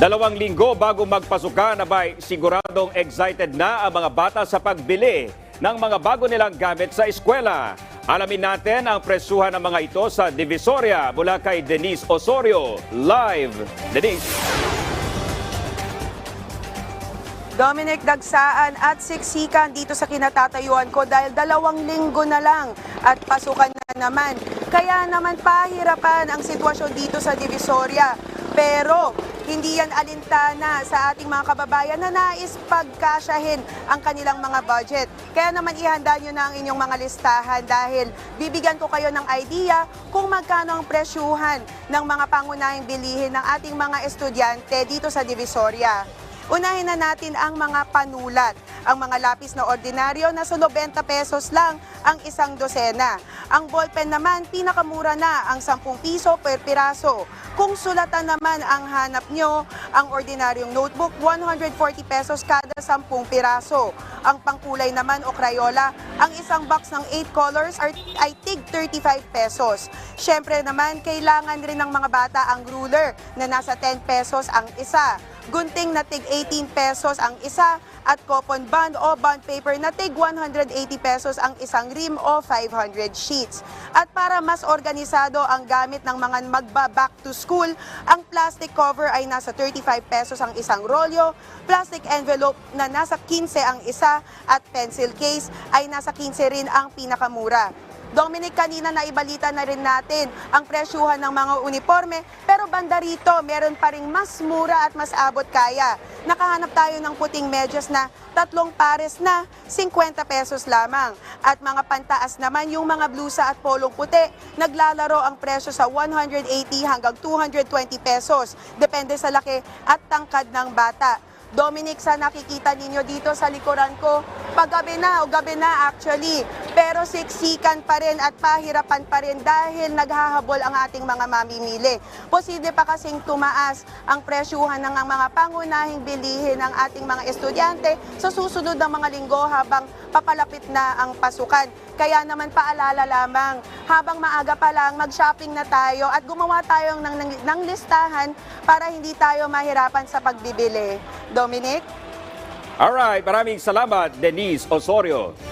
Dalawang linggo bago magpasukan na ba'y siguradong excited na ang mga bata sa pagbili ng mga bago nilang gamit sa eskwela. Alamin natin ang presyuhan ng mga ito sa Divisoria mula kay Denise Osorio. Live, Denise. Dominic Dagsaan at siksikan dito sa kinatatayuan ko dahil dalawang linggo na lang at pasukan na naman. Kaya naman pahirapan ang sitwasyon dito sa Divisoria. Pero hindi yan alintana sa ating mga kababayan na nais pagkasyahin ang kanilang mga budget. Kaya naman ihanda nyo na ang inyong mga listahan dahil bibigyan ko kayo ng idea kung magkano ang presyuhan ng mga pangunahing bilihin ng ating mga estudyante dito sa Divisoria. Unahin na natin ang mga panulat. Ang mga lapis na ordinaryo na sa 90 pesos lang ang isang dosena. Ang ballpen naman, pinakamura na ang 10 piso per piraso. Kung sulatan naman ang hanap nyo, ang ordinaryong notebook, 140 pesos kada 10 piraso. Ang pangkulay naman o Crayola, ang isang box ng 8 colors ay tig 35 pesos. Siyempre naman, kailangan rin ng mga bata ang ruler na nasa 10 pesos ang isa gunting na tig 18 pesos ang isa at coupon bond o bond paper na tig 180 pesos ang isang rim o 500 sheets. At para mas organisado ang gamit ng mga magba-back to school, ang plastic cover ay nasa 35 pesos ang isang rolyo, plastic envelope na nasa 15 ang isa at pencil case ay nasa 15 rin ang pinakamura. Dominic, kanina naibalita na rin natin ang presyuhan ng mga uniforme, pero banda rito, meron pa ring mas mura at mas abot kaya. Nakahanap tayo ng puting medyas na tatlong pares na 50 pesos lamang. At mga pantaas naman yung mga blusa at polong puti, naglalaro ang presyo sa 180 hanggang 220 pesos, depende sa laki at tangkad ng bata. Dominic, sa nakikita ninyo dito sa likuran ko, paggabi na o gabi na actually, pero siksikan pa rin at pahirapan pa rin dahil naghahabol ang ating mga mamimili. Posible pa kasing tumaas ang presyuhan ng mga pangunahing bilihin ng ating mga estudyante sa susunod ng mga linggo habang papalapit na ang pasukan. Kaya naman paalala lamang, habang maaga pa lang, mag-shopping na tayo at gumawa tayo ng, ng, ng listahan para hindi tayo mahirapan sa pagbibili. Dominic? Alright, maraming salamat, Denise Osorio.